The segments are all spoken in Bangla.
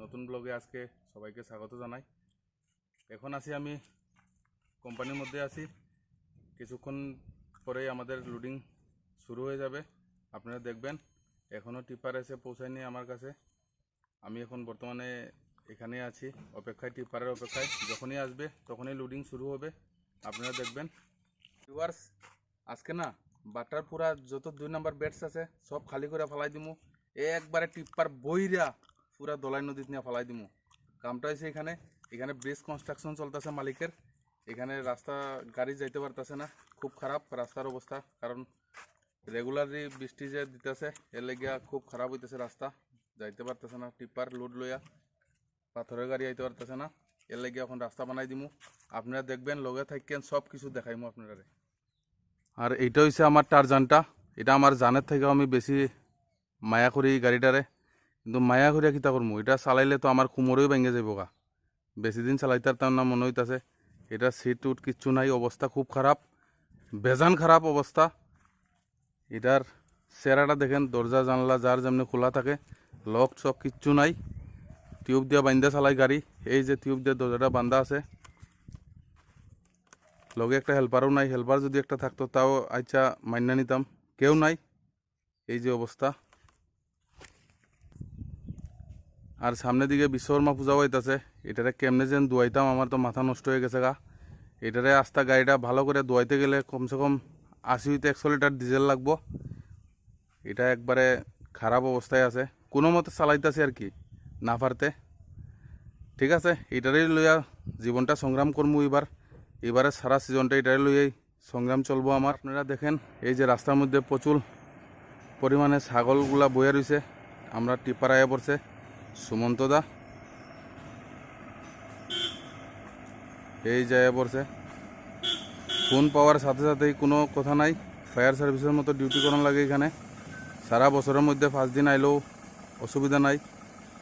নতুন ব্লগে আজকে সবাইকে স্বাগত জানাই। এখন আছি আমি কোম্পানির মধ্যে আছি। কিছুক্ষণ পরেই আমাদের লোডিং শুরু হয়ে যাবে। আপনারা দেখবেন এখনও টিপার এসে পৌঁছায়নি আমার কাছে। আমি এখন বর্তমানে এখানে আছি, অপেক্ষায় টিপারের অপেক্ষায়। যখনই আসবে, তখনই লোডিং শুরু হবে। আপনারা দেখবেন। ভিউয়ার্স আজকে না বাটার পুরা যত দুই নাম্বার বেডস আছে, সব খালি করে ফেলাই দিমু। একবারে টিপ্পার বইরা। পুরা দলাই নদীত নিয়ে ফেলাই দিমু। কামটা হয়েছে এখানে এখানে ব্রিজ কনস্ট্রাকশন চলতেছে মালিকের। এখানে রাস্তা, গাড়ি যাইতে পারতেছে না, খুব খারাপ রাস্তার অবস্থা। কারণ রেগুলারলি বৃষ্টি যে দিতেছে, এর লেগিয়া খুব খারাপ হইতেছে রাস্তা। যাইতে পারতেছে না টিপ্পার লোড লইয়া, পাথরের গাড়ি আইতে পারতেছে না। এর লেগে এখন রাস্তা বানাই দিমু। আপনারা দেখবেন, লগে থাকেন সব কিছু দেখাইমু আপনারা আর এইটা হচ্ছে আমার টারজানটা। এটা আমার জানের থেকেও আমি বেশি মায়া করি গাড়িটারে। কিন্তু মায়া করিয়া কিতা করমু এটা চালাইলে তো আমার কুমোরেও ভেঙে যাব গা। বেশি দিন চালাইতার তার না মনে হইতাছে এটা সিট উট কিচ্ছু নাই অবস্থা খুব খারাপ বেজান খারাপ অবস্থা এটার চেরাটা দেখেন দরজা জানলা যার যেমনি খোলা থাকে, লক চক কিচ্ছু নাই। টিউব দিয়া বান্ধা চালাই গাড়ি, এই যে টিউব দিয়ে দরজাটা বান্ধা আছে। লগে একটা হেল্পারও নাই। হেল্পার যদি একটা থাকতো, তাও আচ্ছা মান্য নিতাম। কেউ নাই। এই যে অবস্থা আর সামনের দিকে বিশ্বকর্মা পূজা হইতাছে। এটারে কেমনে যেন দুয়াইতাম আমার তো মাথা নষ্ট হয়ে গেছে গা। এটারে আস্তা গাড়িটা ভালো করে দুয়াইতে গেলে কমসে কম আশি হইতে একশো লিটার ডিজেল লাগবো। এটা একবারে খারাপ অবস্থায় আছে। কোনো মতে চালাইতেছে আর কি, না পারতে। ঠিক আছে, এটারই লইয়া জীবনটা সংগ্রাম করব এবার এবারে সারা সিজনটা এটাই লইয়াই সংগ্রাম চলবো আমার। আপনারা দেখেন, এই যে রাস্তার মধ্যে প্রচুর পরিমাণে ছাগলগুলা বইয়া রয়েছে আমরা টিপার আয়া পড়ছে। সুমন্ত দা। এই জায়গা পড়ছে। ফোন পাওয়ার সাথে সাথেই কোনো কথা নাই। ফায়ার সার্ভিসের মতো ডিউটি করানো লাগে এখানে। সারা বছরের মধ্যে পাঁচ দিন আইলেও অসুবিধা নাই।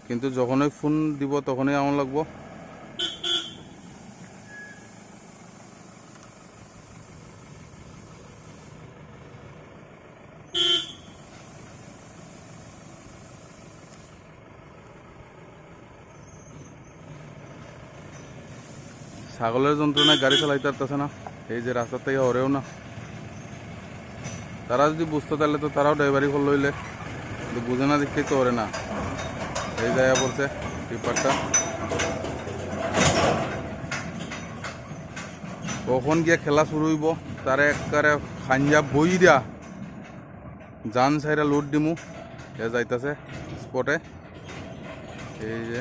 কিন্তু যখনই ফোন দিব তখনই আমার লাগবো। ছাগলের যন্ত্রণায় গাড়ি চালাইতে পারতেছে না। এই যে রাস্তার থেকে হরেও না। তারা যদি বুঝতে তাহলে তো তারাও ড্রাইভারি করে লইলে কিন্তু বুঝে না দেখতেই তো ওরে না। এই জায়গা পড়ছে টিপারটা কখন গিয়ে খেলা শুরু হইব, তারে একবারে খাঞ্জা বইরা জান সাইরা লোড দিমু। এ যাইতাছে স্পটে এই যে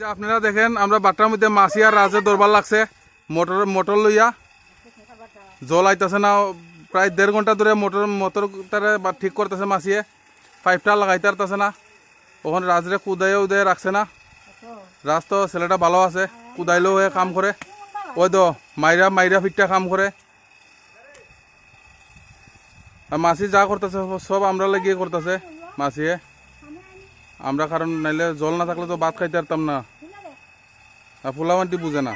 যে আপনারা দেখেন, আমরা বাট্টার মধ্যে মাছি আর রাজে দরবার লাগছে। মোটর মোটর লইয়া। জল আইতাছে না, প্রায় দেড় ঘণ্টা ধরে মোটর মোটর তারে ঠিক করতেছে মাছিয়ে। পাইপটা লাগাইতে পারতেছে না। ওখানে রাজরে কুদাইয়ে উদাইয়ে রাখছে না। রাজ তো ছেলেটা ভালো আছে, কুদাইলেও হয়ে কাম করে। ওই তো, মাইরা মাইরা ফিটটা কাম করে। মাছি যা করতেছে, সব আমরা লাগিয়ে করতেছে মাছিয়ে। আমরা কারণ নাইলে জল না থাকলে তো ভাত খাইতে পারতাম না। ফুলামান্টি বুঝে না।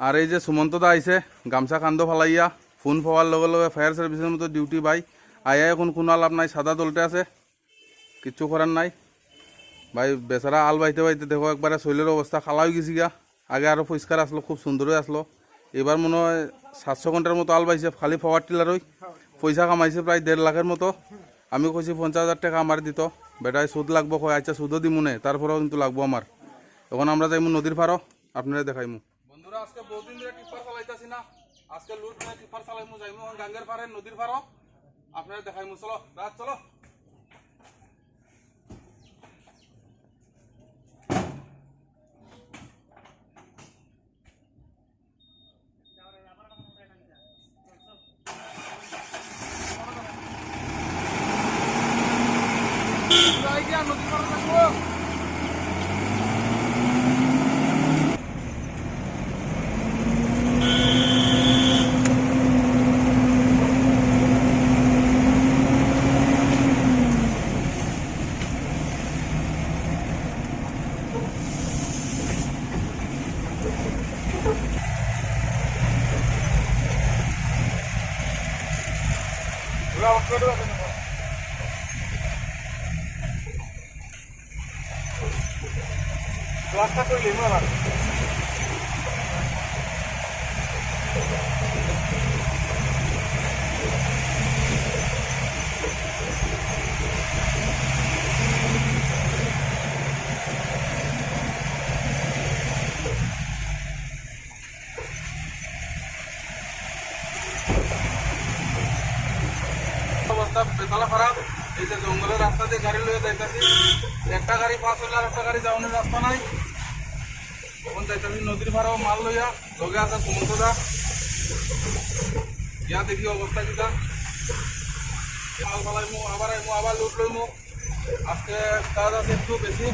আর এই যে সুমন্ত দা আইছে, গামছা কান্দ ফালাইয়া, ফোন পাওয়ার লগে লগে ফায়ার সার্ভিসের মতো ডিউটি ভাই আয়া এখন কোনো লাভ নাই, সাদা দলতে আছে। কিচ্ছু করার নাই। ভাই, বেচারা আল বাইতে বাইতে দেখো, একবারে শৈলের অবস্থা খালা হয়ে গেছি গা আগে আরও পরিষ্কার আসলো, খুব সুন্দরই আসলো। এবার মনে হয় সাতশো ঘণ্টার মতো আল বাইছে, খালি পাওয়ার টিলারই পয়সা কামাইছে প্রায় দেড় লাখের মতো। আমি কইছি পঞ্চাশ হাজার টাকা আমার দিত। বেটায় সুদ লাগবো কয় আচ্ছা সুদও দিমু নে, তারপরেও কিন্তু লাগবো আমার। এখন আমরা যাইমু নদীর পারো আপনারা দেখাইমু। বন্ধুরা, আজকে বহুদিন ধরে টিপার চালাইতেছি না। আজকে লুট টিপার চালাইমু, যাইমু গাঙ্গের পারে নদীর পারো আপনারা দেখাইমু, চলো, রাত, চলো নদীর পারে থাকব রাস্তা এই যে জঙ্গলের রাস্তা দিয়ে গাড়ি লয়ে যাইতাছি একটা গাড়ি পাস হইলে আর একটা গাড়ি যাওয়ানোর রাস্তা নাই নদীর ভাড়াও মাল লইয়া লগে আছে সুমন্ত দা ইয়া দেখি অবস্থা কিটা মাল পালাইমো, আবার আইমো, আবার লুট লইমো। আজকে কাজ আছে একটু বেশি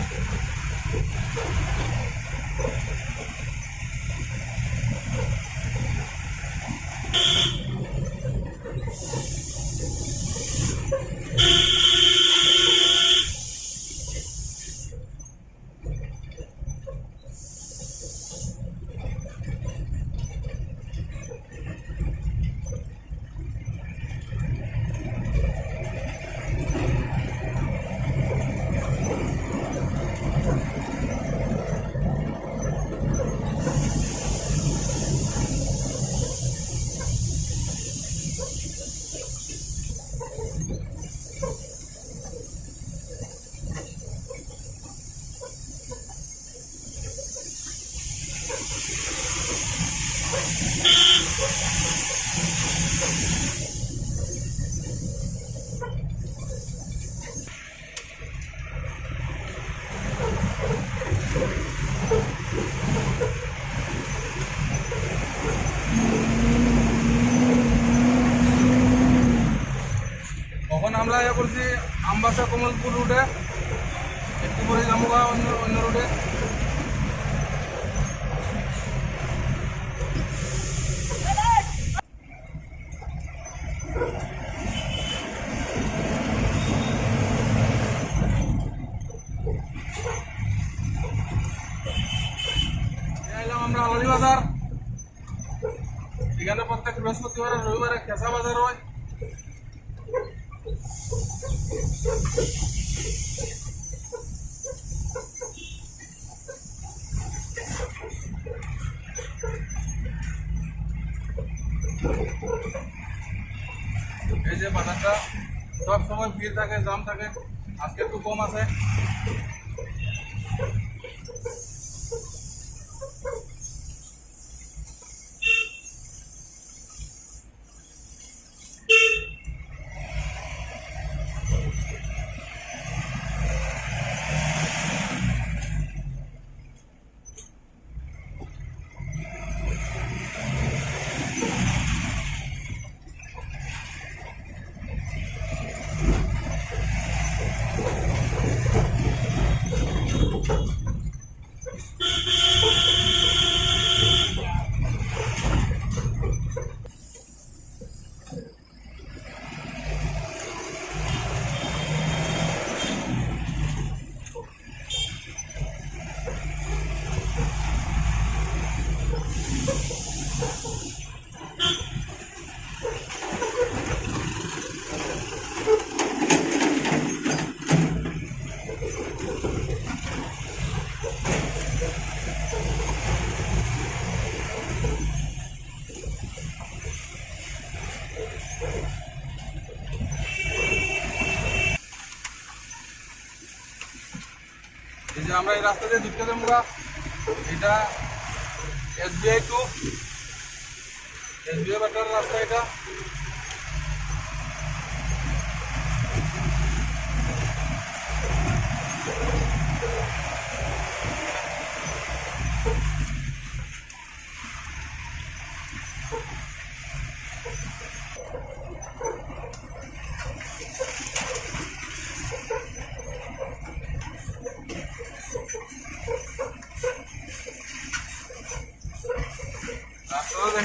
কমলপুর রোডে একটু পরে এই যে বাজারটা সব সময় ভিড় থাকে জাম থাকে। আজকে একটু কম আছে। আমরা এই রাস্তা দিয়ে ঢুকতে দেবো। এটা এসবিআই টু এসবিআই বাটার রাস্তা এটা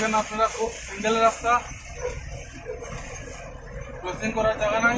দেখেন আপনারা খুব সিঙ্গেল রাস্তা। ক্রসিং করার জায়গা নাই।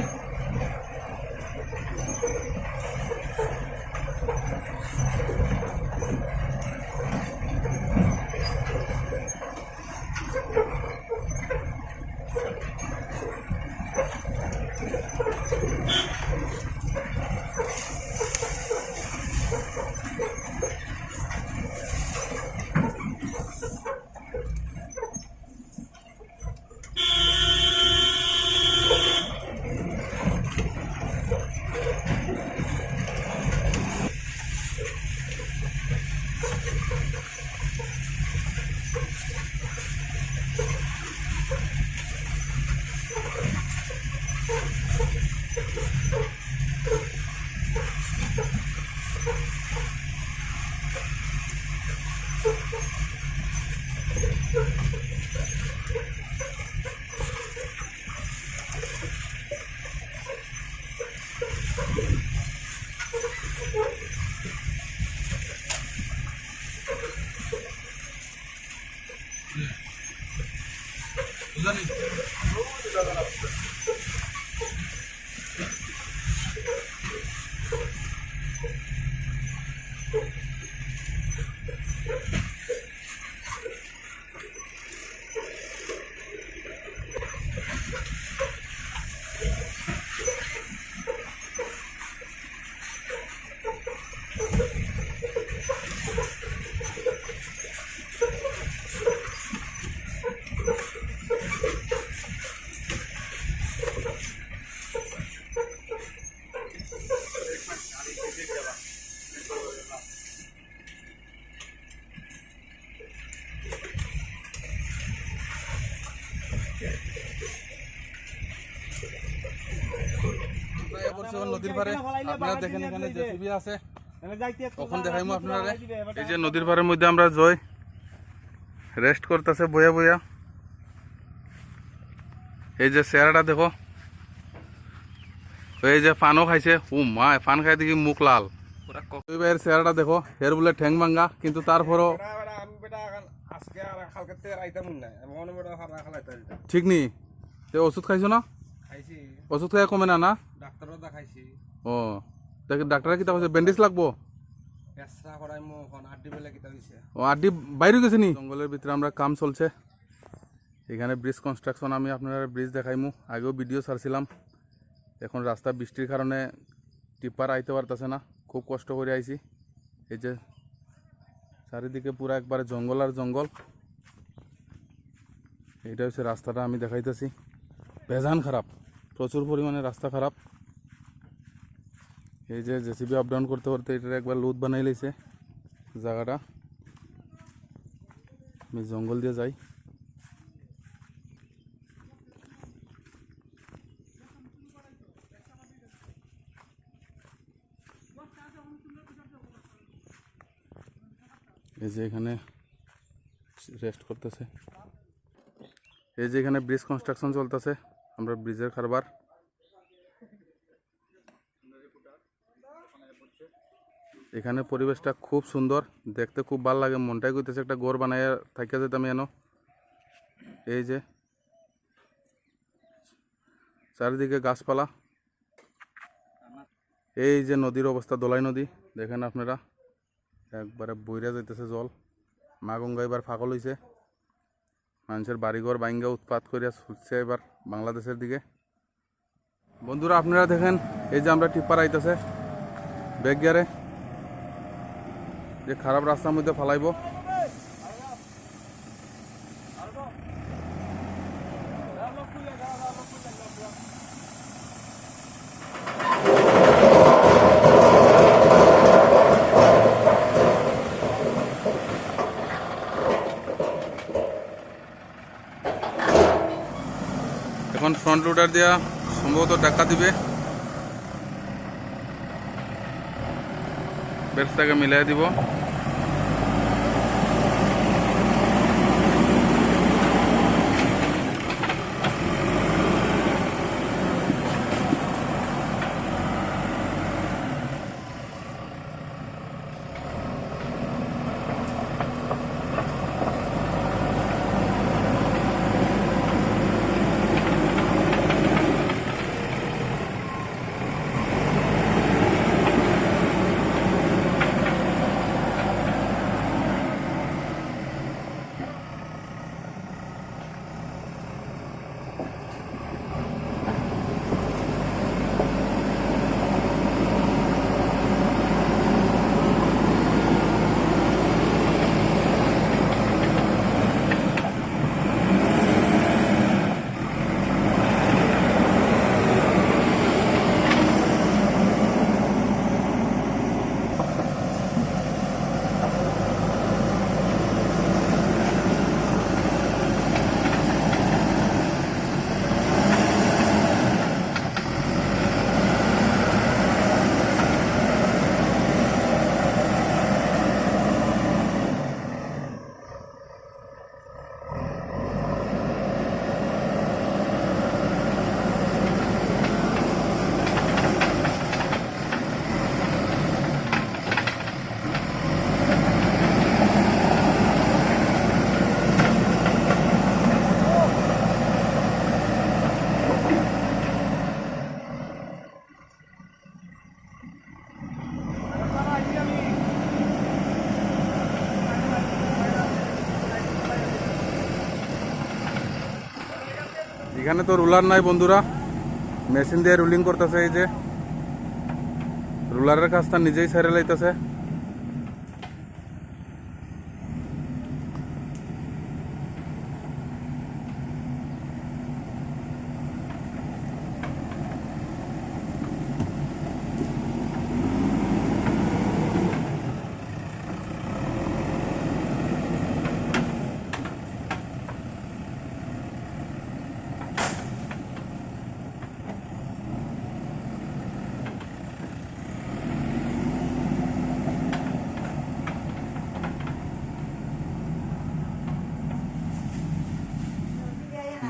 নদীর পারে আপনারা দেখেন এখানে জেসিবি আছে কখন দেখাইমু আপনারা এই যে নদীর পাড়ের মধ্যে আমরা জয় রেস্ট করতেছে বয়া বয়া এই যে চেহারাটা দেখো। এই যে পানও খাইছে ও মা পান খাই দেখি মুখ লাল। ওই ভাইয়ের চেহারাটা দেখো এর বলে ঠ্যাং ভাঙ্গা কিন্তু তারপরও না? ঠিক তে ওষুধ খাইছো না? ওষুধ খাই কমে না না? ডাক্তারও দেখাইছি। ও। দেখ ডাক্তারে কি কইছে ব্যান্ডেজ লাগবো? কিতা ও আড্ডি বাইরে গেছে নি? জঙ্গলের ভিতরে আমরা কাম চলছে। এখানে ব্রিজ কনস্ট্রাকশন আমি আপনারা ব্রিজ দেখাইমু আগেও ভিডিও ছাড়ছিলাম এখন রাস্তা বৃষ্টির কারণে টিপার আইতে পারতেছে না। খুব কষ্ট করে আইছি এই যে চারিদিকে পুরো একবারে জঙ্গল আর জঙ্গল এইটা হচ্ছে রাস্তাটা আমি দেখাইতেছি। বেজান খারাপ প্রচুর পরিমাণে রাস্তা খারাপ এই যে জেসিবি আপ ডাউন করতে করতে এটার একবার লুত বানাই লাইছে জায়গাটা আমি জঙ্গল দিয়ে যাই এই যে এখানে রেস্ট করতেছে এই যে এখানে ব্রিজ কনস্ট্রাকশন চলতেছে আমরা ব্রিজের কারবার এখানে পরিবেশটা খুব সুন্দর। দেখতে খুব ভালো লাগে, মনটাই কইতেছে একটা গোর বানাই থাকিয়া যেতাম এনো এই যে, চারিদিকে গাছপালা। এই যে নদীর অবস্থা, দোলাই নদী, দেখেন আপনারা। একবারে বইরা যাইতেছে জল। মা গঙ্গা এবার ফাঁকল হইছে। মানুষের বাড়িঘর বাইঙ্গা উৎপাত করিয়া ছুটছে এবার বাংলাদেশের দিকে। বন্ধুরা, আপনারা দেখেন, এই যে আমরা টিপ্পার আইতেছে ব্যাগ গিয়ারে যে খারাপ রাস্তার মধ্যে ফালাইব। এখন ফ্রন্ট লোডার দেওয়া সম্ভবত টাকা দিবে। বেরসাকে মিলাই দিব। এখানে তো রুলার নাই বন্ধুরা। মেশিন দিয়ে রুলিং করতেছে এই যে। রুলারের কাজটা নিজেই সেরে লাইতেছে।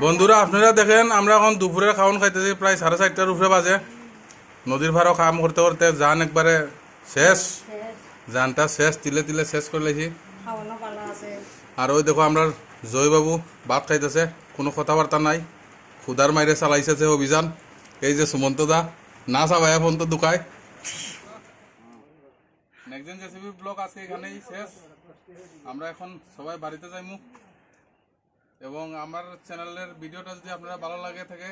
বন্ধুরা আপনারা দেখেন আমরা এখন দুপুরের খাওয়ান খাইতেছি প্রায় সাড়ে চারটার উপরে বাজে। নদীর ভাড়াও কাম করতে করতে যান একবারে শেষ। যানটা শেষ তিলে তিলে শেষ করে লেছি। আর ওই দেখো আমরা জয়বাবু ভাত খাইতেছে কোনো কথাবার্তা নাই। খুদার মাইরে চালাইছে অভিযান। এই যে সুমন্ত দা না চাবাই ফোন তো দুকায় নেক্সট জেসিবি ব্লগ আজকে এখানেই শেষ। আমরা এখন সবাই বাড়িতে যাইমু। এবং আমার চ্যানেলের ভিডিওটা যদি আপনারা ভালো লাগে থাকে,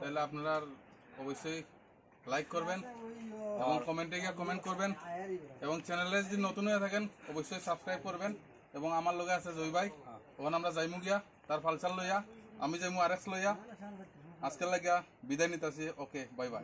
তাহলে আপনারা অবশ্যই লাইক করবেন এবং কমেন্টে গিয়ে কমেন্ট করবেন। এবং চ্যানেলে যদি নতুন হয়ে থাকেন, অবশ্যই সাবস্ক্রাইব করবেন। এবং আমার লগে আছে জয় ভাই। ওখানে আমরা যাইমু গিয়া। তার ফালসাল লইয়া, আমি যাইমু আর এক্স লইয়া। আজকের লাগিয়া বিদায় নিতেছি। Okay bye bye